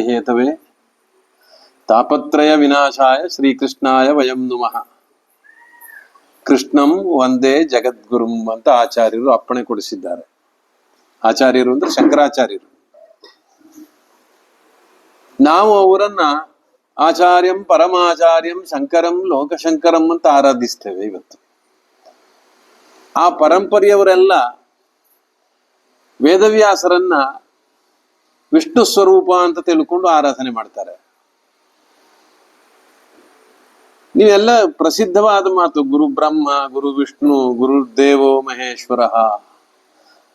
ಹೇತವೇ. ತಾಪತ್ರಯ ವಿನಾಶಾಯ ಶ್ರೀಕೃಷ್ಣಾಯ ವಯಂ ನುಮಃ. ಕೃಷ್ಣಂ ಒಂದೇ ಜಗದ್ಗುರುಂ ಅಂತ ಆಚಾರ್ಯರು ಅಪ್ಪಣೆ ಕೊಡಿಸಿದ್ದಾರೆ. ಆಚಾರ್ಯರು ಅಂದ್ರೆ ಶಂಕರಾಚಾರ್ಯರು. ನಾವು ಅವರನ್ನ ಆಚಾರ್ಯಂ ಪರಮಾಚಾರ್ಯಂ ಶಂಕರಂ ಲೋಕಶಂಕರಂ ಅಂತ ಆರಾಧಿಸ್ತೇವೆ ಇವತ್ತು. ಆ ಪರಂಪರೆಯವರೆಲ್ಲ ವೇದವ್ಯಾಸರನ್ನ ವಿಷ್ಣು ಸ್ವರೂಪ ಅಂತ ತಿಳ್ಕೊಂಡು ಆರಾಧನೆ ಮಾಡ್ತಾರೆ. ನೀವೆಲ್ಲ ಪ್ರಸಿದ್ಧವಾದ ಮಾತು, ಗುರು ಬ್ರಹ್ಮ, ಗುರು ವಿಷ್ಣು, ಗುರು ದೇವೋ ಮಹೇಶ್ವರ,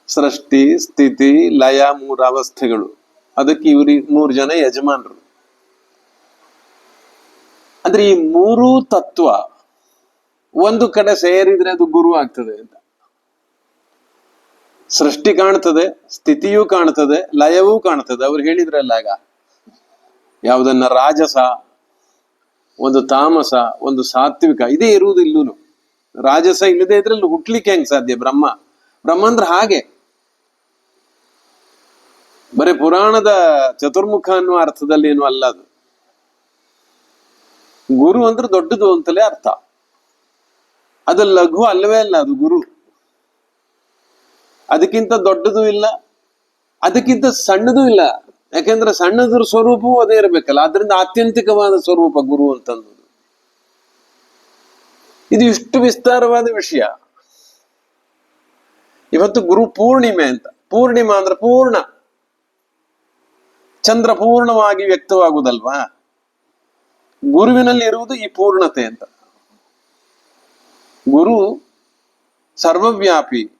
ಸೃಷ್ಟಿ, ಸ್ಥಿತಿ, ಲಯ, ಮೂರು ಅವಸ್ಥೆಗಳು. ಅದಕ್ಕೆ ಇವ್ರಿ ಮೂರು ಜನ ಯಜಮಾನರು. ಅಂದ್ರೆ ಈ ಮೂರೂ ತತ್ವ ಒಂದು ಕಡೆ ಸೇರಿದ್ರೆ ಅದು ಗುರು ಆಗ್ತದೆ ಅಂತ. ಸೃಷ್ಟಿ ಕಾಣ್ತದೆ, ಸ್ಥಿತಿಯೂ ಕಾಣ್ತದೆ, ಲಯವೂ ಕಾಣ್ತದೆ. ಅವ್ರು ಹೇಳಿದ್ರಲ್ಲ ಆಗ, ಯಾವುದನ್ನ ರಾಜಸ, ಒಂದು ತಾಮಸ, ಒಂದು ಸಾತ್ವಿಕ, ಇದೇ ಇರುವುದು ಇಲ್ಲೂ ರಾಜಸ ಇಲ್ಲದೆ ಇದ್ರಲ್ಲಿ ಹುಟ್ಲಿಕ್ಕೆ ಹೆಂಗ್ ಸಾಧ್ಯ? ಬ್ರಹ್ಮ. ಬ್ರಹ್ಮ ಅಂದ್ರೆ ಹಾಗೆ. ಬರೀ ಪುರಾಣದ ಚತುರ್ಮುಖ ಅನ್ನುವ ಅರ್ಥದಲ್ಲಿ ಏನು ಅಲ್ಲ ಅದು. ಗುರು ಅಂದ್ರೆ ದೊಡ್ಡದು ಅಂತಲೇ ಅರ್ಥ. ಅದು ಲಘು ಅಲ್ಲವೇ ಅಲ್ಲ, ಅದು ಗುರು. ಅದಕ್ಕಿಂತ ದೊಡ್ಡದು ಇಲ್ಲ, ಅದಕ್ಕಿಂತ ಸಣ್ಣದು ಇಲ್ಲ. ಯಾಕೆಂದ್ರೆ ಸಣ್ಣದ್ರ ಸ್ವರೂಪವೂ ಅದೇ ಇರಬೇಕಲ್ಲ. ಅದರಿಂದ ಆತ್ಯಂತಿಕವಾದ ಸ್ವರೂಪ ಗುರು ಅಂತಂದು. ಇದು ಇಷ್ಟು ವಿಸ್ತಾರವಾದ ವಿಷಯ. ಇವತ್ತು ಗುರು ಪೂರ್ಣಿಮೆ ಅಂತ. ಪೂರ್ಣಿಮಾ ಅಂದ್ರೆ ಪೂರ್ಣ. ಚಂದ್ರ ಪೂರ್ಣವಾಗಿ ವ್ಯಕ್ತವಾಗುವುದಲ್ವಾ? ಗುರುವಿನಲ್ಲಿ ಇರುವುದು ಈ ಪೂರ್ಣತೆ ಅಂತ. ಗುರು ಸರ್ವವ್ಯಾಪಿ.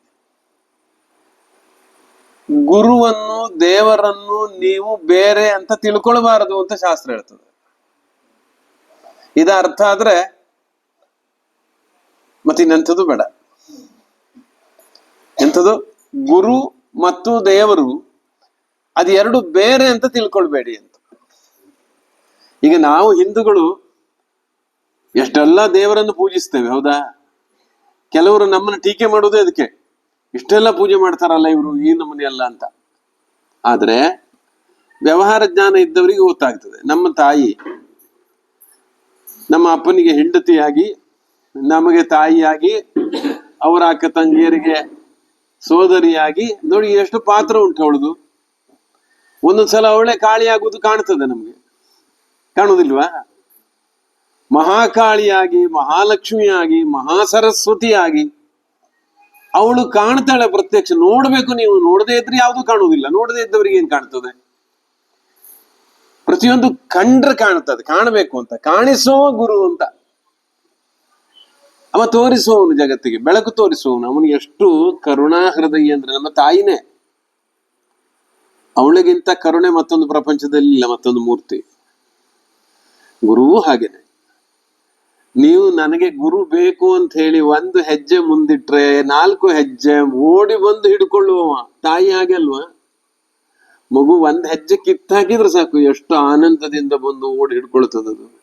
ಗುರುವನ್ನು, ದೇವರನ್ನು ನೀವು ಬೇರೆ ಅಂತ ತಿಳ್ಕೊಳ್ಬಾರದು ಅಂತ ಶಾಸ್ತ್ರ ಹೇಳ್ತದೆ. ಇದ ಅರ್ಥ ಆದ್ರೆ ಮತ್ತಿನ್ನೆಂಥದ್ದು ಬೇಡ. ಎಂಥದ್ದು? ಗುರು ಮತ್ತು ದೇವರು ಅದು ಎರಡು ಬೇರೆ ಅಂತ ತಿಳ್ಕೊಳ್ಬೇಡಿ ಅಂತ. ಈಗ ನಾವು ಹಿಂದೂಗಳು ಎಷ್ಟೆಲ್ಲ ದೇವರನ್ನು ಪೂಜಿಸ್ತೇವೆ, ಹೌದಾ? ಕೆಲವರು ನಮ್ಮನ್ನು ಟೀಕೆ ಮಾಡೋದೇ ಅದಕ್ಕೆ. ಇಷ್ಟೆಲ್ಲ ಪೂಜೆ ಮಾಡ್ತಾರಲ್ಲ ಇವರು, ಈ ನಮೂನೆ ಅಲ್ಲ ಅಂತ. ಆದ್ರೆ ವ್ಯವಹಾರ ಜ್ಞಾನ ಇದ್ದವರಿಗೆ ಗೊತ್ತಾಗ್ತದೆ. ನಮ್ಮ ತಾಯಿ, ನಮ್ಮ ಅಪ್ಪನಿಗೆ ಹೆಂಡತಿಯಾಗಿ, ನಮಗೆ ತಾಯಿಯಾಗಿ, ಅವರ ಅಕ್ಕ ತಂಗಿಯರಿಗೆ ಸೋದರಿಯಾಗಿ, ನೋಡಿ ಎಷ್ಟು ಪಾತ್ರ ಉಂಟು ಅವಳದು. ಒಂದೊಂದ್ಸಲ ಅವಳೆ ಕಾಳಿಯಾಗುವುದು ಕಾಣ್ತದೆ ನಮ್ಗೆ. ಕಾಣುವುದಿಲ್ವಾ? ಮಹಾಕಾಳಿಯಾಗಿ, ಮಹಾಲಕ್ಷ್ಮಿಯಾಗಿ, ಮಹಾಸರಸ್ವತಿಯಾಗಿ ಅವಳು ಕಾಣ್ತಾಳೆ ಪ್ರತ್ಯಕ್ಷ. ನೋಡ್ಬೇಕು ನೀವು. ನೋಡದೇ ಇದ್ರೆ ಯಾವುದು ಕಾಣುವುದಿಲ್ಲ. ನೋಡದೇ ಇದ್ದವರಿಗೆ ಏನ್ ಕಾಣ್ತದೆ? ಪ್ರತಿಯೊಂದು ಕಂಡ್ರೆ ಕಾಣ್ತದೆ. ಕಾಣಬೇಕು ಅಂತ. ಕಾಣಿಸೋ ಗುರು ಅಂತ. ಅವ ತೋರಿಸುವವನು ಜಗತ್ತಿಗೆ. ಬೆಳಕು ತೋರಿಸುವವನು. ಅವನಿಗೆ ಎಷ್ಟು ಕರುಣಾ ಹೃದಯ ಅಂದ್ರೆ ನಮ್ಮ ತಾಯಿನೇ. ಅವಳಿಗಿಂತ ಕರುಣೆ ಮತ್ತೊಂದು ಪ್ರಪಂಚದಲ್ಲಿ ಇಲ್ಲ, ಮತ್ತೊಂದು ಮೂರ್ತಿ. ಗುರುವು ಹಾಗೇನೆ. ನೀವು ನನಗೆ ಗುರು ಬೇಕು ಅಂತ ಹೇಳಿ ಒಂದು ಹೆಜ್ಜೆ ಮುಂದಿಟ್ರೆ, ನಾಲ್ಕು ಹೆಜ್ಜೆ ಓಡಿ ಬಂದು ಹಿಡ್ಕೊಳ್ಳುವವ. ತಾಯಿ ಹಾಗೆ ಮಗು ಒಂದ್ ಹೆಜ್ಜೆ ಕಿತ್ತಾಕಿದ್ರೆ ಸಾಕು, ಎಷ್ಟು ಆನಂದದಿಂದ ಬಂದು ಓಡಿ ಹಿಡ್ಕೊಳ್ತದದು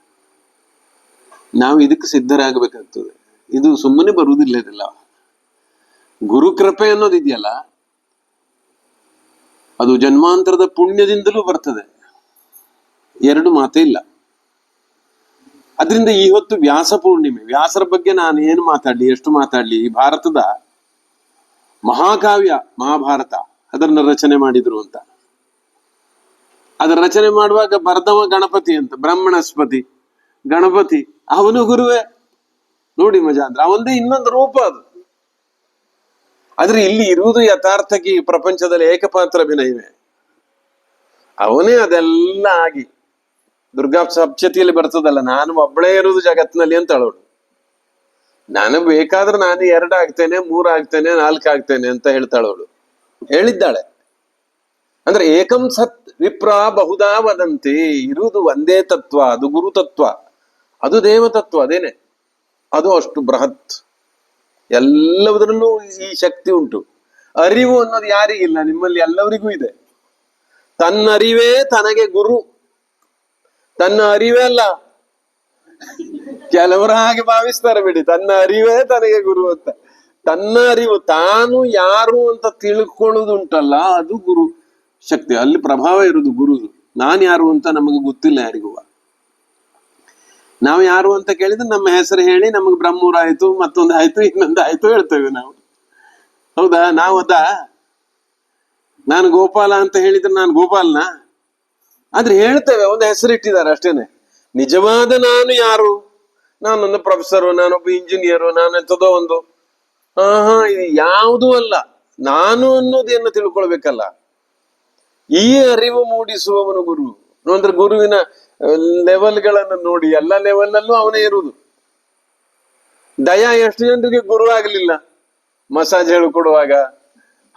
ನಾವು ಇದಕ್ಕೆ ಸಿದ್ಧರಾಗಬೇಕಾಗ್ತದೆ. ಇದು ಸುಮ್ಮನೆ ಬರುವುದಿಲ್ಲ ಇದೆಲ್ಲ. ಗುರು ಕೃಪೆ ಅನ್ನೋದು ಇದೆಯಲ್ಲ? ಅದು ಜನ್ಮಾಂತರದ ಪುಣ್ಯದಿಂದಲೂ ಬರ್ತದೆ. ಎರಡು ಮಾತೇ ಇಲ್ಲ. ಅದರಿಂದ ಈ ಹೊತ್ತು ವ್ಯಾಸ ಪೂರ್ಣಿಮೆ. ವ್ಯಾಸರ ಬಗ್ಗೆ ನಾನು ಏನು ಮಾತಾಡ್ಲಿ, ಎಷ್ಟು ಮಾತಾಡ್ಲಿ? ಈ ಭಾರತದ ಮಹಾಕಾವ್ಯ ಮಹಾಭಾರತ, ಅದನ್ನ ರಚನೆ ಮಾಡಿದ್ರು ಅಂತ. ಅದರ ರಚನೆ ಮಾಡುವಾಗ ಬರ್ದವ ಗಣಪತಿ ಅಂತ, ಬ್ರಹ್ಮಣಸ್ಪತಿ ಗಣಪತಿ, ಅವನು ಗುರುವೇ. ನೋಡಿ ಮಜಾ ಅಂದ್ರೆ ಅವಂದೇ ಇನ್ನೊಂದು ರೂಪ ಅದು. ಆದ್ರೆ ಇಲ್ಲಿ ಇರುವುದು ಯಥಾರ್ಥಕ್ಕೆ ಈ ಪ್ರಪಂಚದಲ್ಲಿ ಏಕಪಾತ್ರ ಅಭಿನಯವೇ. ಅವನೇ ಅದೆಲ್ಲ ಆಗಿ ದುರ್ಗಾ ಸಪ್ತತಿಯಲ್ಲಿ ಬರ್ತದಲ್ಲ, ನಾನು ಒಬ್ಬಳೇ ಇರೋದು ಜಗತ್ತಿನಲ್ಲಿ ಅಂತ ಹೇಳೋಳು. ನಾನು ಬೇಕಾದ್ರೆ ನಾನು ಎರಡು ಆಗ್ತೇನೆ, ಮೂರು ಆಗ್ತೇನೆ, ನಾಲ್ಕು ಆಗ್ತೇನೆ ಅಂತ ಹೇಳ್ತಾಳವಳು ಹೇಳಿದ್ದಾಳೆ. ಅಂದ್ರೆ ಏಕಂ ಸತ್ ವಿಪ್ರ ಬಹುದಾ ವದಂತಿ, ಇರುವುದು ಒಂದೇ ತತ್ವ, ಅದು ಗುರು ತತ್ವ, ಅದು ದೇವತತ್ವ ಅದೇನೆ. ಅದು ಅಷ್ಟು ಬೃಹತ್. ಎಲ್ಲದರಲ್ಲೂ ಈ ಶಕ್ತಿ ಉಂಟು. ಅರಿವು ಅನ್ನೋದು ಯಾರಿಗಿಲ್ಲ, ನಿಮ್ಮಲ್ಲಿ ಎಲ್ಲವರಿಗೂ ಇದೆ. ತನ್ನ ಅರಿವೇ ತನಗೆ ಗುರು. ತನ್ನ ಅರಿವೇ ಅಲ್ಲ. ಕೆಲವರು ಹಾಗೆ ಭಾವಿಸ್ತಾರೆ ಬಿಡಿ, ತನ್ನ ಅರಿವೇ ತನಗೆ ಗುರು ಅಂತ. ತನ್ನ ಅರಿವು, ತಾನು ಯಾರು ಅಂತ ತಿಳ್ಕೊಳ್ಳೋದುಂಟಲ್ಲ ಅದು ಗುರು ಶಕ್ತಿ. ಅಲ್ಲಿ ಪ್ರಭಾವ ಇರುದು ಗುರುದು. ನಾನು ಯಾರು ಅಂತ ನಮಗೆ ಗೊತ್ತಿಲ್ಲ ಯಾರಿಗೂ. ನಾವು ಯಾರು ಅಂತ ಕೇಳಿದ್ರೆ ನಮ್ಮ ಹೆಸರು ಹೇಳಿ ನಮಗೆ ಬ್ರಹ್ಮೂರ ಆಯ್ತು ಮತ್ತೊಂದು ಆಯ್ತು ಇನ್ನೊಂದು ಆಯ್ತು ಹೇಳ್ತೇವೆ ನಾವು. ಹೌದಾ? ನಾವು ಅದ ನಾನು ಗೋಪಾಲ ಅಂತ ಹೇಳಿದ್ರೆ ನಾನು ಗೋಪಾಲನ? ಆದ್ರೆ ಹೇಳ್ತೇವೆ, ಒಂದು ಹೆಸರಿಟ್ಟಿದ್ದಾರೆ ಅಷ್ಟೇನೆ. ನಿಜವಾದ ನಾನು ಯಾರು? ನಾನೊಂದು ಪ್ರೊಫೆಸರು ನಾನೊಬ್ಬ ಇಂಜಿನಿಯರು ನಾನು ಎಂಥದೋ ಒಂದು. ಹಾ ಹಾ ಇದು ಯಾವುದೂ ಅಲ್ಲ. ನಾನು ಅನ್ನೋದೇನು ತಿಳ್ಕೊಳ್ಬೇಕಲ್ಲ? ಈ ಅರಿವು ಮೂಡಿಸುವವನು ಗುರು. ಅಂದ್ರೆ ಗುರುವಿನ ಲೆವೆಲ್ಗಳನ್ನು ನೋಡಿ, ಎಲ್ಲ ಲೆವೆಲ್ ಅವನೇ ಇರುವುದು. ದಯಾ ಎಷ್ಟು ಜನರಿಗೆ ಗುರು ಆಗಲಿಲ್ಲ? ಮಸಾಜ್ ಹೇಳಿಕೊಡುವಾಗ,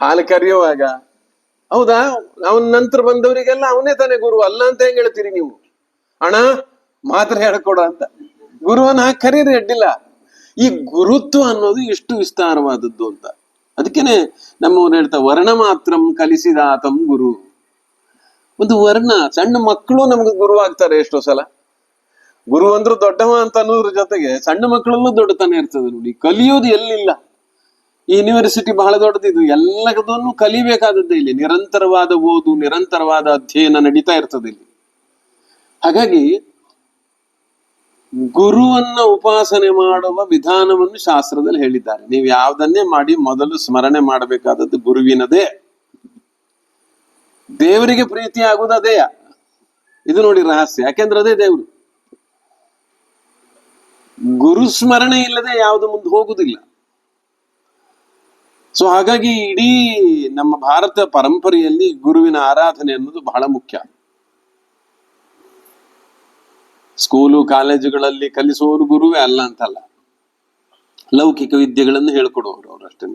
ಹಾಲು ಕರೆಯುವಾಗ. ಹೌದಾ? ಅವನ ನಂತರ ಬಂದವರಿಗೆಲ್ಲ ಅವನೇ ತಾನೇ ಗುರು. ಅಲ್ಲ ಅಂತ ಹೆಂಗ್ ಹೇಳ್ತೀರಿ ನೀವು? ಅಣ್ಣ, ಮಾತ್ರ ಹೇಳ್ಕೊಡ ಅಂತ. ಗುರುವನ್ನ ಕರೀರಿ, ಅಡ್ಡಿಲ್ಲ. ಈ ಗುರುತ್ವ ಅನ್ನೋದು ಎಷ್ಟು ವಿಸ್ತಾರವಾದದ್ದು ಅಂತ. ಅದಕ್ಕೇನೆ ನಮ್ಮವ್ರು ಹೇಳ್ತಾ, ವರ್ಣ ಮಾತ್ರಂ ಕಲಿಸಿದಾತಂ ಗುರು. ಒಂದು ವರ್ಣ, ಸಣ್ಣ ಮಕ್ಕಳು ನಮ್ಗೆ ಗುರು ಆಗ್ತಾರೆ ಎಷ್ಟೋ ಸಲ. ಗುರು ಅಂದ್ರೂ ದೊಡ್ಡವ ಅಂತ ಅನ್ನೋದ್ರ ಜೊತೆಗೆ ಸಣ್ಣ ಮಕ್ಕಳಲ್ಲೂ ದೊಡ್ಡತನ ಇರ್ತದೆ ನೋಡಿ. ಕಲಿಯೋದು ಎಲ್ಲಿಲ್ಲ. ಈ ಯೂನಿವರ್ಸಿಟಿ ಬಹಳ ದೊಡ್ಡದಿದು ಎಲ್ಲದನ್ನು ಕಲಿಬೇಕಾದದ್ದೇ ಇಲ್ಲಿ. ನಿರಂತರವಾದ ಓದು, ನಿರಂತರವಾದ ಅಧ್ಯಯನ ನಡೀತಾ ಇರ್ತದೆ ಇಲ್ಲಿ. ಹಾಗಾಗಿ ಗುರುವನ್ನ ಉಪಾಸನೆ ಮಾಡುವ ವಿಧಾನವನ್ನು ಶಾಸ್ತ್ರದಲ್ಲಿ ಹೇಳಿದ್ದಾರೆ. ನೀವು ಯಾವುದನ್ನೇ ಮಾಡಿ ಮೊದಲು ಸ್ಮರಣೆ ಮಾಡಬೇಕಾದದ್ದು ಗುರುವಿನದೇ. ದೇವರಿಗೆ ಪ್ರೀತಿ ಆಗುವುದು ಅದೇ. ಇದು ನೋಡಿ ರಹಸ್ಯ. ಯಾಕೆಂದ್ರೆ ಅದೇ ದೇವರು. ಗುರು ಸ್ಮರಣೆ ಇಲ್ಲದೆ ಯಾವುದು ಮುಂದೆ ಹೋಗುದಿಲ್ಲ. ಸೊ ಹಾಗಾಗಿ ಇಡೀ ನಮ್ಮ ಭಾರತ ಪರಂಪರೆಯಲ್ಲಿ ಗುರುವಿನ ಆರಾಧನೆ ಅನ್ನೋದು ಬಹಳ ಮುಖ್ಯ. ಸ್ಕೂಲು ಕಾಲೇಜುಗಳಲ್ಲಿ ಕಲಿಸುವವರು ಗುರುವೇ ಅಲ್ಲ ಅಂತಲ್ಲ. ಲೌಕಿಕ ವಿದ್ಯೆಗಳನ್ನು ಹೇಳ್ಕೊಡುವವರು ಅವ್ರು ಅಷ್ಟೇ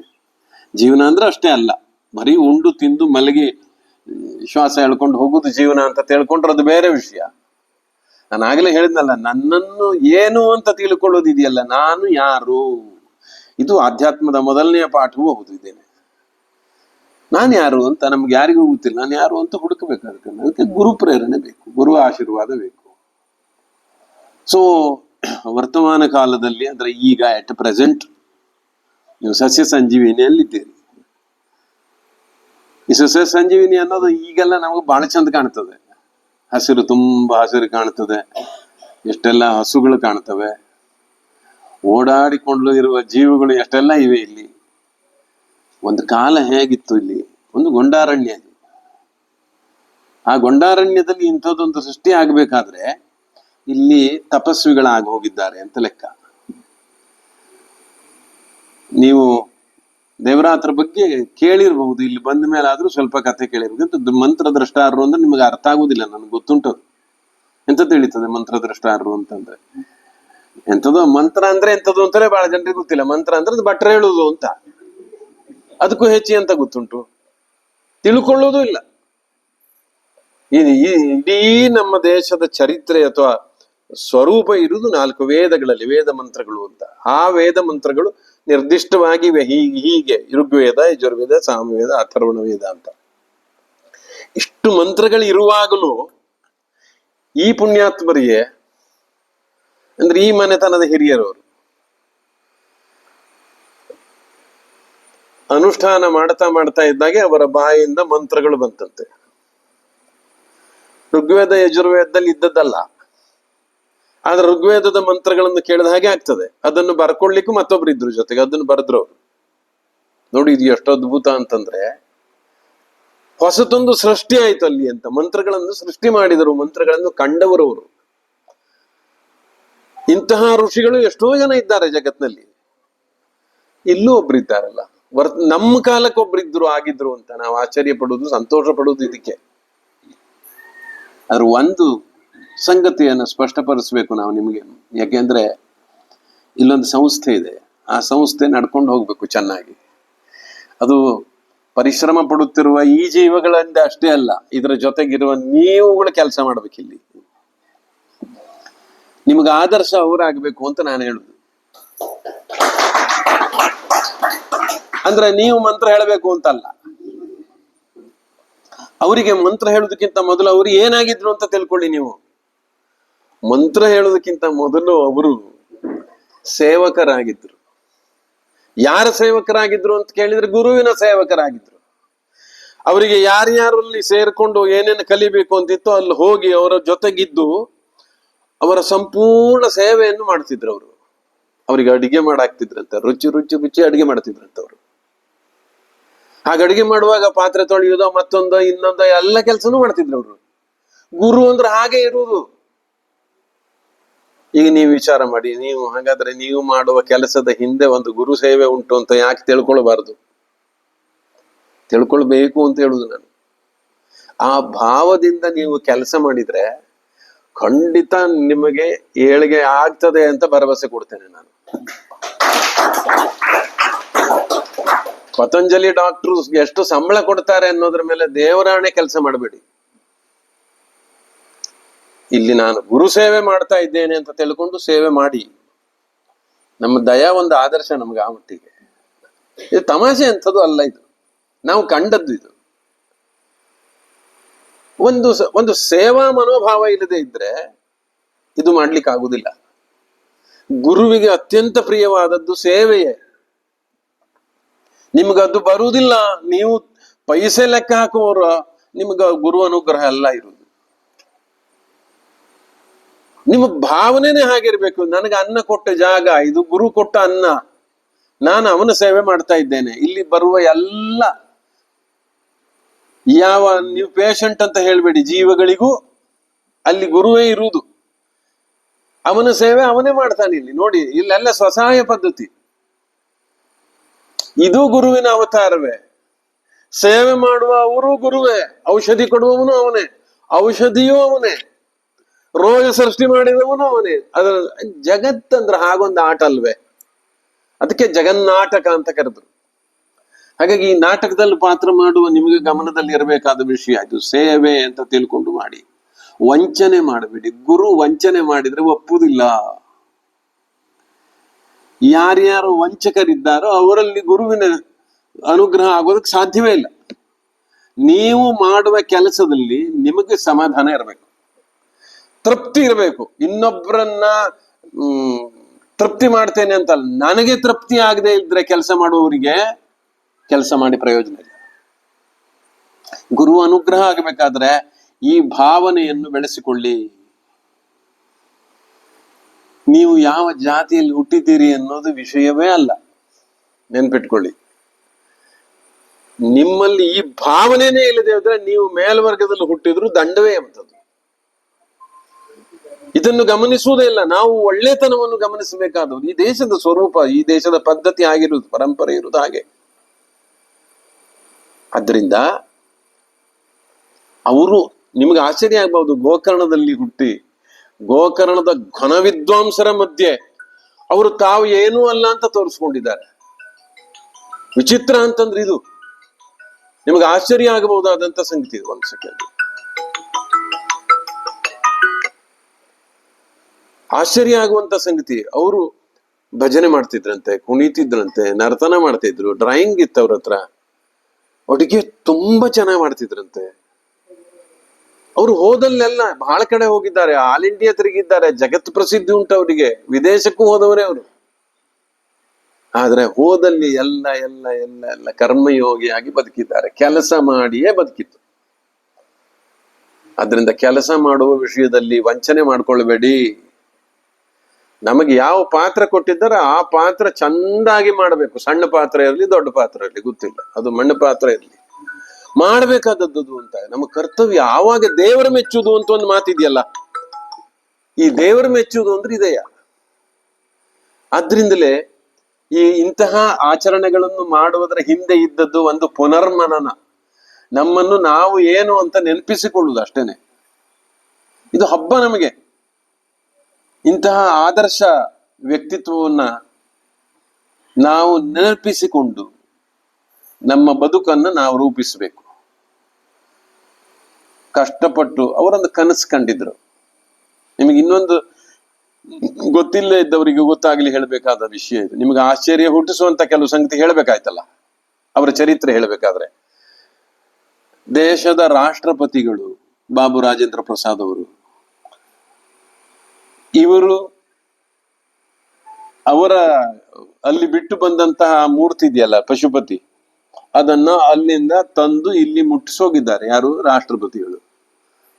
ಜೀವನ ಅಂದ್ರೆ ಅಷ್ಟೇ ಅಲ್ಲ. ಬರೀ ಉಂಡು, ತಿಂದು, ಮಲಗಿ ವಿಶ್ವಾಸ ಶ್ವಾಸ ಎಳ್ಕೊಂಡು ಹೋಗುದು ಜೀವನ ಅಂತ ತಿಳ್ಕೊಂಡ್ರೆ ಅದು ಬೇರೆ ವಿಷಯ. ನಾನು ಆಗಲೇ ಹೇಳಿದ್ನಲ್ಲ, ನನ್ನನ್ನು ಏನು ಅಂತ ತಿಳ್ಕೊಳ್ಳೋದಿದೆಯಲ್ಲ, ನಾನು ಯಾರು? ಇದು ಆಧ್ಯಾತ್ಮದ ಮೊದಲನೆಯ ಪಾಠವೂ ಹೌದು ಇದ್ದೇನೆ ನಾನು ಯಾರು ಅಂತ ನಮ್ಗೆ ಯಾರಿಗೂ ಗೊತ್ತಿಲ್ಲ. ನಾನು ಯಾರು ಅಂತ ಹುಡುಕಬೇಕಾಗುತ್ತೆ. ಅದಕ್ಕೆ ಗುರು ಪ್ರೇರಣೆ ಬೇಕು. ಗುರು ಆಶೀರ್ವಾದ ಬೇಕು. ಸೊ ವರ್ತಮಾನ ಕಾಲದಲ್ಲಿ, ಅಂದ್ರೆ ಈಗ ಎಟ್ ಪ್ರೆಸೆಂಟ್ ನೀವು ಸಸ್ಯ ಸಂಜೀವಿನಿಯಲ್ಲಿದ್ದೀರಿ. ಈ ಸಸ್ಯ ಸಂಜೀವಿನಿ ಅನ್ನೋದು ಈಗೆಲ್ಲ ನಮಗೆ ಬಹಳ ಚಂದ ಕಾಣ್ತದೆ. ಹಸಿರು, ತುಂಬಾ ಹಸಿರು ಕಾಣ್ತದೆ. ಎಷ್ಟೆಲ್ಲ ಹಸುಗಳು ಕಾಣ್ತವೆ. ಓಡಾಡಿಕೊಂಡು ಇರುವ ಜೀವಿಗಳು ಎಷ್ಟೆಲ್ಲ ಇವೆ ಇಲ್ಲಿ? ಒಂದು ಕಾಲ ಹೇಗಿತ್ತು ಇಲ್ಲಿ? ಒಂದು ಗೊಂಡಾರಣ್ಯ ಆ ಗೊಂಡಾರಣ್ಯದಲ್ಲಿ ಇಂಥದ್ದೊಂದು ಸೃಷ್ಟಿ ಆಗ್ಬೇಕಾದ್ರೆ ಇಲ್ಲಿ ತಪಸ್ವಿಗಳಾಗಿ ಹೋಗಿದ್ದಾರೆ ಅಂತ ಲೆಕ್ಕ. ನೀವು ದೇವರಾತ್ರ ಬಗ್ಗೆ ಕೇಳಿರಬಹುದು, ಇಲ್ಲಿ ಬಂದ ಮೇಲೆ ಆದ್ರೂ ಸ್ವಲ್ಪ ಕಥೆ ಮಂತ್ರ ದ್ರಷ್ಟಾರರು ಅಂದ್ರೆ ನಿಮಗೆ ಅರ್ಥ ಆಗುದಿಲ್ಲ, ನನಗೆ ಗೊತ್ತುಂಟು. ಎಂತ ತಿಳಿತದೆ ಮಂತ್ರ ದ್ರಷ್ಟಾರರು ಅಂತಂದ್ರೆ? ಎಂಥದೋ ಮಂತ್ರ ಅಂದ್ರೆ ಎಂಥದ್ದು ಅಂತಾರೆ ಬಹಳ ಜನರಿಗೆ ಗೊತ್ತಿಲ್ಲ. ಮಂತ್ರ ಅಂದ್ರೆ ಅದು ಭಟ್ರು ಹೇಳುದು ಅಂತ. ಅದಕ್ಕೂ ಹೆಚ್ಚಿ ಅಂತ ಗೊತ್ತುಂಟು. ತಿಳ್ಕೊಳ್ಳೋದು ಇಲ್ಲ. ಈ ಇಡೀ ನಮ್ಮ ದೇಶದ ಚರಿತ್ರೆ ಅಥವಾ ಸ್ವರೂಪ ಇರುವುದು ನಾಲ್ಕು ವೇದಗಳಲ್ಲಿ, ವೇದ ಮಂತ್ರಗಳು ಅಂತ. ಆ ವೇದ ಮಂತ್ರಗಳು ನಿರ್ದಿಷ್ಟವಾಗಿವೆ. ಹೀಗೆ ಹೀಗೆ ಋಗ್ವೇದ, ಯಜುರ್ವೇದ, ಸಾಮವೇದ ಅಥರ್ವಣ ವೇದ ಅಂತ. ಇಷ್ಟು ಮಂತ್ರಗಳು ಇರುವಾಗಲೂ ಈ ಪುಣ್ಯಾತ್ಮರಿಗೆ ಅಂದ್ರೆ ಈ ಮನೆತನದ ಹಿರಿಯರವರು. ಅನುಷ್ಠಾನ ಮಾಡ್ತಾ ಮಾಡ್ತಾ ಇದ್ದಾಗೆ ಅವರ ಬಾಯಿಂದ ಮಂತ್ರಗಳು ಬಂತಂತೆ. ಋಗ್ವೇದ ಯಜುರ್ವೇದದಲ್ಲಿ ಇದ್ದದ್ದಲ್ಲ. ಆದ್ರೆ ಋಗ್ವೇದದ ಮಂತ್ರಗಳನ್ನು ಕೇಳಿದ ಹಾಗೆ ಆಗ್ತದೆ. ಅದನ್ನು ಬರ್ಕೊಳ್ಲಿಕ್ಕೂ ಮತ್ತೊಬ್ರು ಇದ್ರು ಜೊತೆಗೆ, ಅದನ್ನು ಬರೆದ್ರು ಅವರು ನೋಡಿ ಇದು ಎಷ್ಟು ಅದ್ಭುತ ಅಂತಂದ್ರೆ, ಹೊಸತೊಂದು ಸೃಷ್ಟಿ ಆಯ್ತು ಅಲ್ಲಿ ಅಂತ. ಮಂತ್ರಗಳನ್ನು ಸೃಷ್ಟಿ ಮಾಡಿದರು, ಮಂತ್ರಗಳನ್ನು ಕಂಡವರು ಅವರು. ಇಂತಹ ಋಷಿಗಳು ಎಷ್ಟೋ ಜನ ಇದ್ದಾರೆ ಜಗತ್ನಲ್ಲಿ. ಇಲ್ಲೂ ಒಬ್ರು ಇದ್ದಾರಲ್ಲ. ವರ್ ನಮ್ಮ ಕಾಲಕ್ಕೆ ಒಬ್ರಿದ್ರು ಆಗಿದ್ರು ಅಂತ ನಾವು ಆಶ್ಚರ್ಯ ಪಡುವುದು ಸಂತೋಷ ಪಡುವುದು ಇದಕ್ಕೆ. ಅದ್ರ ಒಂದು ಸಂಗತಿಯನ್ನು ಸ್ಪಷ್ಟಪಡಿಸ್ಬೇಕು ನಾವು ನಿಮಗೆ. ಯಾಕೆಂದ್ರೆ ಇಲ್ಲೊಂದು ಸಂಸ್ಥೆ ಇದೆ. ಆ ಸಂಸ್ಥೆ ನಡ್ಕೊಂಡು ಹೋಗ್ಬೇಕು ಚೆನ್ನಾಗಿ. ಅದು ಪರಿಶ್ರಮ ಪಡುತ್ತಿರುವ ಈ ಜೀವಗಳಿಂದ ಅಷ್ಟೇ ಅಲ್ಲ. ಇದರ ಜೊತೆಗಿರುವ ನೀವುಗಳು ಕೆಲಸ ಮಾಡ್ಬೇಕಿಲ್ಲಿ. ನಿಮಗೆ ಆದರ್ಶ ಅವರಾಗಬೇಕು ಅಂತ ನಾನು ಹೇಳುದು. ಅಂದ್ರೆ ನೀವು ಮಂತ್ರ ಹೇಳಬೇಕು ಅಂತಲ್ಲ. ಅವರಿಗೆ ಮಂತ್ರ ಹೇಳೋದಕ್ಕಿಂತ ಮೊದಲು ಅವರು ಏನಾಗಿದ್ರು ಅಂತ ತಿಳ್ಕೊಳ್ಳಿ ನೀವು. ಮಂತ್ರ ಹೇಳೋದಕ್ಕಿಂತ ಮೊದಲು ಅವರು ಸೇವಕರಾಗಿದ್ರು. ಯಾರ ಸೇವಕರಾಗಿದ್ರು ಅಂತ ಕೇಳಿದ್ರೆ ಗುರುವಿನ ಸೇವಕರಾಗಿದ್ರು. ಅವರಿಗೆ ಯಾರ್ಯಾರಲ್ಲಿ ಸೇರ್ಕೊಂಡು ಏನೇನು ಕಲಿಬೇಕು ಅಂತಿತ್ತು ಅಲ್ಲಿ ಹೋಗಿ ಅವರ ಜೊತೆಗಿದ್ದು ಅವರ ಸಂಪೂರ್ಣ ಸೇವೆಯನ್ನು ಮಾಡ್ತಿದ್ರು ಅವರು ಅವರಿಗೆ ಅಡಿಗೆ ಮಾಡಾಕ್ತಿದ್ರಂತೆ, ರುಚಿ ರುಚಿ ರುಚಿ ಅಡಿಗೆ ಮಾಡ್ತಿದ್ರಂತೆ ಅವರು ಹಾಗೆ ಅಡಿಗೆ ಮಾಡುವಾಗ ಪಾತ್ರೆ ತೊಳೆಯೋದು ಮತ್ತೊಂದು ಇನ್ನೊಂದು ಎಲ್ಲ ಕೆಲಸನೂ ಮಾಡ್ತಿದ್ರು ಅವರು ಗುರು ಅಂದ್ರೆ ಹಾಗೆ ಇರುವುದು. ಈಗ ನೀವು ವಿಚಾರ ಮಾಡಿ, ನೀವು ಹಾಗಾದ್ರೆ ನೀವು ಮಾಡುವ ಕೆಲಸದ ಹಿಂದೆ ಒಂದು ಗುರು ಸೇವೆ ಉಂಟು ಅಂತ ಯಾಕೆ ತಿಳ್ಕೊಳ್ಬಾರ್ದು? ತಿಳ್ಕೊಳ್ಬೇಕು ಅಂತ ಹೇಳುದು ನಾನು. ಆ ಭಾವದಿಂದ ನೀವು ಕೆಲಸ ಮಾಡಿದ್ರೆ ಖಂಡಿತ ನಿಮಗೆ ಏಳಿಗೆ ಆಗ್ತದೆ ಅಂತ ಭರವಸೆ ಕೊಡ್ತೇನೆ ನಾನು. ಪತಂಜಲಿ ಡಾಕ್ಟರ್ ಎಷ್ಟು ಸಂಬಳ ಕೊಡ್ತಾರೆ ಅನ್ನೋದ್ರ ಮೇಲೆ ದೇವರಾಣೆ ಕೆಲಸ ಮಾಡಬೇಡಿ. ಇಲ್ಲಿ ನಾನು ಗುರು ಸೇವೆ ಮಾಡ್ತಾ ಇದ್ದೇನೆ ಅಂತ ತಿಳ್ಕೊಂಡು ಸೇವೆ ಮಾಡಿ. ನಮ್ಮ ದಯಾ ಒಂದು ಆದರ್ಶ ನಮ್ಗೆ ಆ ಮಟ್ಟಿಗೆ. ಇದು ತಮಾಷೆ ಅಂತದ್ದು ಅಲ್ಲ ಇದು. ನಾವು ಕಂಡದ್ದು ಇದು. ಒಂದು ಒಂದು ಸೇವಾ ಮನೋಭಾವ ಇಲ್ಲದೆ ಇದ್ರೆ ಇದು ಮಾಡ್ಲಿಕ್ಕೆ ಆಗುದಿಲ್ಲ ಗುರುವಿಗೆ ಅತ್ಯಂತ ಪ್ರಿಯವಾದದ್ದು ಸೇವೆಯೇ. ನಿಮ್ಗದು ಬರುವುದಿಲ್ಲ, ನೀವು ಪೈಸೆ ಲೆಕ್ಕ ಹಾಕುವವರು ನಿಮ್ಗ ಗುರು ಅನುಗ್ರಹ ಎಲ್ಲ ಇರುವುದು. ನಿಮ್ಮ ಭಾವನೆನೇ ಹಾಗಿರ್ಬೇಕು ನನಗೆ ಅನ್ನ ಕೊಟ್ಟ ಜಾಗ, ಇದು ಗುರು ಕೊಟ್ಟ ಅನ್ನ. ನಾನು ಅವನ ಸೇವೆ ಮಾಡ್ತಾ ಇದ್ದೇನೆ. ಇಲ್ಲಿ ಬರುವ ಎಲ್ಲ ಯಾವ ನೀವು ಪೇಷಂಟ್ ಅಂತ ಹೇಳ್ಬೇಡಿ ಜೀವಗಳಿಗೂ ಅಲ್ಲಿ ಗುರುವೇ ಇರುವುದು. ಅವನ ಸೇವೆ ಅವನೇ ಮಾಡ್ತಾನೆ ಇಲ್ಲಿ. ನೋಡಿ, ಇಲ್ಲೆಲ್ಲ ಸ್ವಸಹಾಯ ಪದ್ಧತಿ. ಇದು ಗುರುವಿನ ಅವತಾರವೇ. ಸೇವೆ ಮಾಡುವ ಅವರು ಗುರುವೇ. ಔಷಧಿ ಕೊಡುವವನು ಅವನೇ. ಔಷಧಿಯೂ ಅವನೇ. ರೋಗ ಸೃಷ್ಟಿ ಮಾಡಿದವನು ಅವನೇ. ಅದರ ಜಗತ್ತಂದ್ರೆ ಹಾಗೊಂದು ಆಟ ಅಲ್ವೇ ಅದಕ್ಕೆ ಜಗನ್ನಾಟಕ ಅಂತ ಕರೆದ್ರು. ಹಾಗಾಗಿ ಈ ನಾಟಕದಲ್ಲಿ ಪಾತ್ರ ಮಾಡುವ ನಿಮಗೆ ಗಮನದಲ್ಲಿ ಇರಬೇಕಾದ ವಿಷಯ ಇದು ಸೇವೆ ಅಂತ ತಿಳ್ಕೊಂಡು ಮಾಡಿ. ವಂಚನೆ ಮಾಡಬೇಡಿ. ಗುರು ವಂಚನೆ ಮಾಡಿದ್ರೆ ಒಪ್ಪುವುದಿಲ್ಲ ಯಾರ್ಯಾರು ವಂಚಕರಿದ್ದಾರೋ ಅವರಲ್ಲಿ ಗುರುವಿನ ಅನುಗ್ರಹ ಆಗೋದಕ್ಕೆ ಸಾಧ್ಯವೇ ಇಲ್ಲ. ನೀವು ಮಾಡುವ ಕೆಲಸದಲ್ಲಿ ನಿಮಗೆ ಸಮಾಧಾನ ಇರಬೇಕು. ತೃಪ್ತಿ ಇರಬೇಕು. ಇನ್ನೊಬ್ಬರನ್ನ ತೃಪ್ತಿ ಮಾಡ್ತೇನೆ ಅಂತಲ್ಲ. ನನಗೆ ತೃಪ್ತಿ ಆಗದೆ ಇದ್ರೆ ಕೆಲಸ ಮಾಡುವವರಿಗೆ ಕೆಲಸ ಮಾಡಿ ಪ್ರಯೋಜನ ಇಲ್ಲ. ಗುರು ಅನುಗ್ರಹ ಆಗಬೇಕಾದ್ರೆ ಈ ಭಾವನೆಯನ್ನು ಬೆಳೆಸಿಕೊಳ್ಳಿ. ನೀವು ಯಾವ ಜಾತಿಯಲ್ಲಿ ಹುಟ್ಟಿದ್ದೀರಿ ಅನ್ನೋದು ವಿಷಯವೇ ಅಲ್ಲ. ನೆನ್ಪಿಟ್ಕೊಳ್ಳಿ. ನಿಮ್ಮಲ್ಲಿ ಈ ಭಾವನೆನೇ ಇಲ್ಲದೆ ಹೋದ್ರೆ ನೀವು ಮೇಲ್ವರ್ಗದಲ್ಲಿ ಹುಟ್ಟಿದ್ರು ದಂಡವೇ ಎಂಬುದು ಇದನ್ನು ಗಮನಿಸುವುದೇ ಇಲ್ಲ. ನಾವು ಒಳ್ಳೆತನವನ್ನು ಗಮನಿಸಬೇಕಾದವರು ಈ ದೇಶದ ಸ್ವರೂಪ, ಈ ದೇಶದ ಪದ್ಧತಿ ಆಗಿರುವುದು, ಪರಂಪರೆ ಇರುವುದು ಹಾಗೆ. ಅದರಿಂದ ಅವರು ನಿಮಗೆ ಆಶ್ಚರ್ಯ ಆಗ್ಬಹುದು, ಗೋಕರ್ಣದಲ್ಲಿ ಹುಟ್ಟಿ, ಗೋಕರ್ಣದ ಘನ ವಿದ್ವಾಂಸರ ಮಧ್ಯೆ ಅವರು ತಾವು ಏನೂ ಅಲ್ಲ ಅಂತ ತೋರಿಸ್ಕೊಂಡಿದ್ದಾರೆ. ವಿಚಿತ್ರ ಅಂತಂದ್ರೆ ಇದು. ನಿಮಗೆ ಆಶ್ಚರ್ಯ ಆಗಬಹುದಾದಂತ ಸಂಗತಿ ಇದು ಒಂದು ಸೆಕೆಂಡ್. ಆಶ್ಚರ್ಯ ಆಗುವಂತ ಸಂಗತಿ, ಅವರು ಭಜನೆ ಮಾಡ್ತಿದ್ರಂತೆ, ಕುಣಿತಿದ್ರಂತೆ, ನರ್ತನ ಮಾಡ್ತಿದ್ರು ಡ್ರಾಯಿಂಗ್ ಇತ್ತು ಅವ್ರ ಹತ್ರ. ಅಡುಗೆ ತುಂಬಾ ಚೆನ್ನಾಗಿ ಮಾಡ್ತಿದ್ರಂತೆ. ಅವರು ಹೋದಲ್ಲೆಲ್ಲ ಬಹಳ ಕಡೆ ಹೋಗಿದ್ದಾರೆ, ಆಲ್ ಇಂಡಿಯಾ ತಿರುಗಿದ್ದಾರೆ, ಜಗತ್ ಪ್ರಸಿದ್ಧಿ ಉಂಟು ಅವರಿಗೆ, ವಿದೇಶಕ್ಕೂ ಹೋದವರೇ ಅವರು. ಆದ್ರೆ ಹೋದಲ್ಲಿ ಎಲ್ಲ ಎಲ್ಲ ಎಲ್ಲ ಎಲ್ಲ ಕರ್ಮಯೋಗಿಯಾಗಿ ಬದುಕಿದ್ದಾರೆ, ಕೆಲಸ ಮಾಡಿಯೇ ಬದುಕಿತ್ತು. ಅದರಿಂದ ಕೆಲಸ ಮಾಡುವ ವಿಷಯದಲ್ಲಿ ವಂಚನೆ ಮಾಡ್ಕೊಳ್ಬೇಡಿ. ನಮಗೆ ಯಾವ ಪಾತ್ರ ಕೊಟ್ಟಿದ್ದಾರೆ ಆ ಪಾತ್ರ ಚಂದಾಗಿ ಮಾಡಬೇಕು. ಸಣ್ಣ ಪಾತ್ರ ಇರಲಿ, ದೊಡ್ಡ ಪಾತ್ರ ಇರಲಿ, ಗೊತ್ತಿಲ್ಲ. ಅದು ಮಣ್ಣು ಪಾತ್ರ ಇರಲಿ. ಮಾಡಬೇಕಾದದ್ದು ಅಂತ. ನಮ್ಮ ಕರ್ತವ್ಯ ಯಾವಾಗ ದೇವರ ಮೆಚ್ಚುವುದು ಅಂತ ಒಂದು ಮಾತಿದೆಯಲ್ಲ. ಈ ದೇವರ ಮೆಚ್ಚುವುದು ಅಂದ್ರೆ ಇದೆಯ. ಆದ್ರಿಂದಲೇ ಈ ಇಂತಹ ಆಚರಣೆಗಳನ್ನು ಮಾಡುವುದರ ಹಿಂದೆ ಇದ್ದದ್ದು ಒಂದು ಪುನರ್ಮನನ. ನಮ್ಮನ್ನು ನಾವು ಏನು ಅಂತ ನೆನಪಿಸಿಕೊಳ್ಳುವುದು ಅಷ್ಟೇನೆ. ಇದು ಹಬ್ಬ ನಮಗೆ. ಇಂತಹ ಆದರ್ಶ ವ್ಯಕ್ತಿತ್ವವನ್ನ ನಾವು ನೆನಪಿಸಿಕೊಂಡು ನಮ್ಮ ಬದುಕನ್ನು ನಾವು ರೂಪಿಸಬೇಕು. ಕಷ್ಟಪಟ್ಟು ಅವರೊಂದು ಕನಸು ಕಂಡಿದ್ರು. ನಿಮಗೆ ಇನ್ನೊಂದು ಗೊತ್ತಿಲ್ಲ ಇದ್ದವರಿಗೆ ಗೊತ್ತಾಗ್ಲಿ ಹೇಳಬೇಕಾದ ವಿಷಯ ಇದು. ನಿಮಗೆ ಆಶ್ಚರ್ಯ ಹುಟ್ಟಿಸುವಂತ ಕೆಲವು ಸಂಗತಿ ಹೇಳಬೇಕಾಯ್ತಲ್ಲ. ಅವರ ಚರಿತ್ರೆ ಹೇಳಬೇಕಾದ್ರೆ. ದೇಶದ ರಾಷ್ಟ್ರಪತಿಗಳು ಬಾಬು ರಾಜೇಂದ್ರ ಪ್ರಸಾದ್ ಅವರು ಇವರು ಅವರ ಅಲ್ಲಿ ಬಿಟ್ಟು ಬಂದಂತಹ ಮೂರ್ತಿ ಇದೆಯಲ್ಲ, ಪಶುಪತಿ, ಅದನ್ನ ಅಲ್ಲಿಂದ ತಂದು ಇಲ್ಲಿ ಮುಟ್ಟಿಸೋಗಿದ್ದಾರೆ. ಯಾರು? ರಾಷ್ಟ್ರಪತಿಗಳು.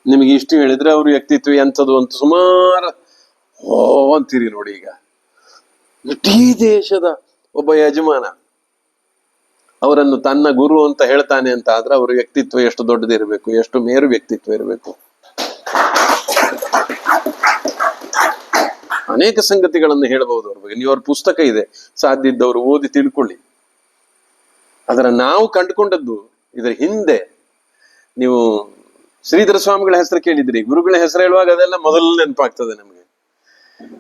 ನಿಮಗೆ ಇಷ್ಟು ಹೇಳಿದ್ರೆ ಅವ್ರ ವ್ಯಕ್ತಿತ್ವ ಎಂಥದ್ದು ಅಂತ ಸುಮಾರು, ಓ, ಅಂತೀರಿ ನೋಡಿ ಈಗ. ಇಡೀ ದೇಶದ ಒಬ್ಬ ಯಜಮಾನ, ಅವರನ್ನು ತನ್ನ ಗುರು ಅಂತ ಹೇಳ್ತಾನೆ ಅಂತ ಆದ್ರೆ ಅವ್ರ ವ್ಯಕ್ತಿತ್ವ ಎಷ್ಟು ದೊಡ್ಡದಿರಬೇಕು, ಎಷ್ಟು ಮೇರು ವ್ಯಕ್ತಿತ್ವ ಇರಬೇಕು. ಅನೇಕ ಸಂಗತಿಗಳನ್ನು ಹೇಳಬಹುದು ಅವ್ರ ಬಗ್ಗೆ. ನೀವು ಪುಸ್ತಕ ಇದೆ. ಸಾಧ್ಯ ಇದ್ದವರು ಓದಿ ತಿಳ್ಕೊಳ್ಳಿ. ಅದರ ನಾವು ಕಂಡುಕೊಂಡದ್ದು ಇದರ ಹಿಂದೆ ನೀವು ಶ್ರೀಧರ ಸ್ವಾಮಿಗಳ ಹೆಸರು ಕೇಳಿದ್ರಿ. ಗುರುಗಳ ಹೆಸರು ಹೇಳುವಾಗ ಅದೆಲ್ಲ ಮೊದಲು ನೆನಪಾಗ್ತದೆ ನಮಗೆ.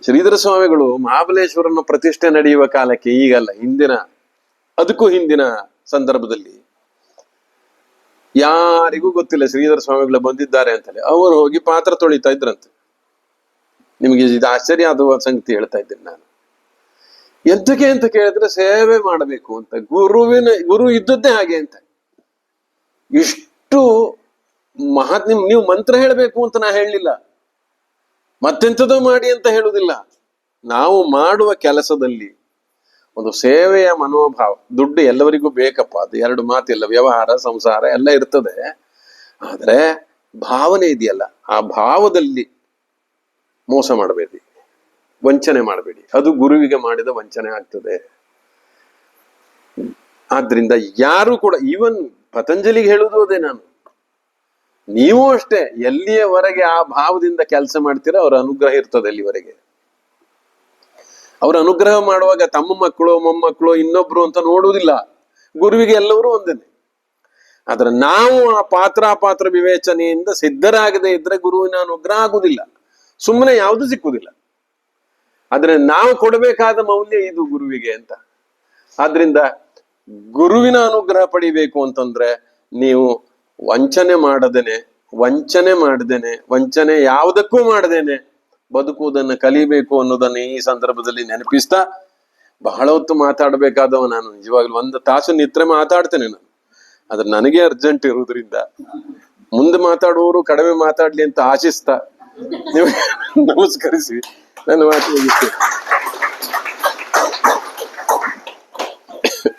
ಶ್ರೀಧರ ಸ್ವಾಮಿಗಳು ಮಹಾಬಲೇಶ್ವರನ ಪ್ರತಿಷ್ಠೆ ನಡೆಯುವ ಕಾಲಕ್ಕೆ ಈಗಲ್ಲ, ಹಿಂದಿನ, ಅದಕ್ಕೂ ಹಿಂದಿನ ಸಂದರ್ಭದಲ್ಲಿ ಯಾರಿಗೂ ಗೊತ್ತಿಲ್ಲ ಶ್ರೀಧರ ಸ್ವಾಮಿಗಳು ಬಂದಿದ್ದಾರೆ ಅಂತಲೇ ಅವರು ಹೋಗಿ ಪಾತ್ರ ತೊಳಿತಾ ಇದ್ರಂತೆ. ನಿಮಗೆ ಇದು ಆಶ್ಚರ್ಯ ಅದು ಸಂಗತಿ ಹೇಳ್ತಾ ಇದ್ದೀನಿ ನಾನು. ಎಂತಕ್ಕೆ ಅಂತ ಕೇಳಿದ್ರೆ ಸೇವೆ ಮಾಡಬೇಕು ಅಂತ. ಗುರುವಿನ, ಗುರು ಇದ್ದದ್ದೇ ಹಾಗೆ ಅಂತ. ಇಷ್ಟು ಮಹತ್ ನಿಮ್, ನೀವು ಮಂತ್ರ ಹೇಳಬೇಕು ಅಂತ ನಾ ಹೇಳಲಿಲ್ಲ. ಮತ್ತೆಂಥದೋ ಮಾಡಿ ಅಂತ ಹೇಳುವುದಿಲ್ಲ. ನಾವು ಮಾಡುವ ಕೆಲಸದಲ್ಲಿ ಒಂದು ಸೇವೆಯ ಮನೋಭಾವ, ದುಡ್ಡು ಎಲ್ಲವರಿಗೂ ಬೇಕಪ್ಪ. ಅದು ಎರಡು ಮಾತಿಲ್ಲ ವ್ಯವಹಾರ, ಸಂಸಾರ ಎಲ್ಲ ಇರ್ತದೆ. ಆದರೆ ಭಾವನೆ ಇದೆಯಲ್ಲ. ಆ ಭಾವದಲ್ಲಿ ಮೋಸ ಮಾಡಬೇಡಿ. ವಂಚನೆ ಮಾಡಬೇಡಿ. ಅದು ಗುರುವಿಗೆ ಮಾಡಿದ ವಂಚನೆ ಆಗ್ತದೆ. ಆದ್ರಿಂದ ಯಾರು ಕೂಡ ಈವನ್ ಪತಂಜಲಿಗೆ ಹೇಳುವುದು ಅದೇ ನಾನು. ನೀವು ಅಷ್ಟೇ, ಎಲ್ಲಿಯವರೆಗೆ ಆ ಭಾವದಿಂದ ಕೆಲಸ ಮಾಡ್ತೀರಾ ಅವರ ಅನುಗ್ರಹ ಇರ್ತದೆ ಅಲ್ಲಿವರೆಗೆ. ಅವರ ಅನುಗ್ರಹ ಮಾಡುವಾಗ ತಮ್ಮ ಮಕ್ಕಳು, ಮೊಮ್ಮಕ್ಕಳು, ಇನ್ನೊಬ್ರು ಅಂತ ನೋಡುವುದಿಲ್ಲ. ಗುರುವಿಗೆ ಎಲ್ಲವರೂ ಒಂದೇನೆ ಆದ್ರೆ ನಾವು ಆ ಪಾತ್ರ ಪಾತ್ರ ವಿವೇಚನೆಯಿಂದ ಸಿದ್ಧರಾಗದೆ ಇದ್ರೆ ಗುರುವಿನ ಅನುಗ್ರಹ ಆಗುದಿಲ್ಲ ಸುಮ್ಮನೆ ಯಾವುದು ಸಿಕ್ಕುವುದಿಲ್ಲ ಆದ್ರೆ ನಾವು ಕೊಡಬೇಕಾದ ಮೌಲ್ಯ ಇದು ಗುರುವಿಗೆ ಅಂತ. ಆದ್ರಿಂದ ಗುರುವಿನ ಅನುಗ್ರಹ ಪಡಿಬೇಕು ಅಂತಂದ್ರೆ ನೀವು ವಂಚನೆ ಮಾಡದೇನೆ ವಂಚನೆ ಮಾಡದೇನೆ, ವಂಚನೆ ಯಾವುದಕ್ಕೂ ಮಾಡದೇನೆ ಬದುಕುವುದನ್ನು ಕಲಿಬೇಕು ಅನ್ನೋದನ್ನ ಈ ಸಂದರ್ಭದಲ್ಲಿ ನೆನಪಿಸ್ತಾ ಬಹಳ ಹೊತ್ತು ಮಾತಾಡಬೇಕಾದವ ನಾನು. ನಿಜವಾಗ್ಲೂ ಒಂದು ತಾಸು ನಿತ್ರೆ ಮಾತಾಡ್ತೇನೆ ನಾನು. ಆದ್ರೆ ನನಗೆ ಅರ್ಜೆಂಟ್ ಇರುವುದರಿಂದ ಮುಂದೆ ಮಾತಾಡುವವರು ಕಡಿಮೆ ಮಾತಾಡ್ಲಿ ಅಂತ ಆಶಿಸ್ತಾ 你为什么？那我去看视频，来，来，我来听。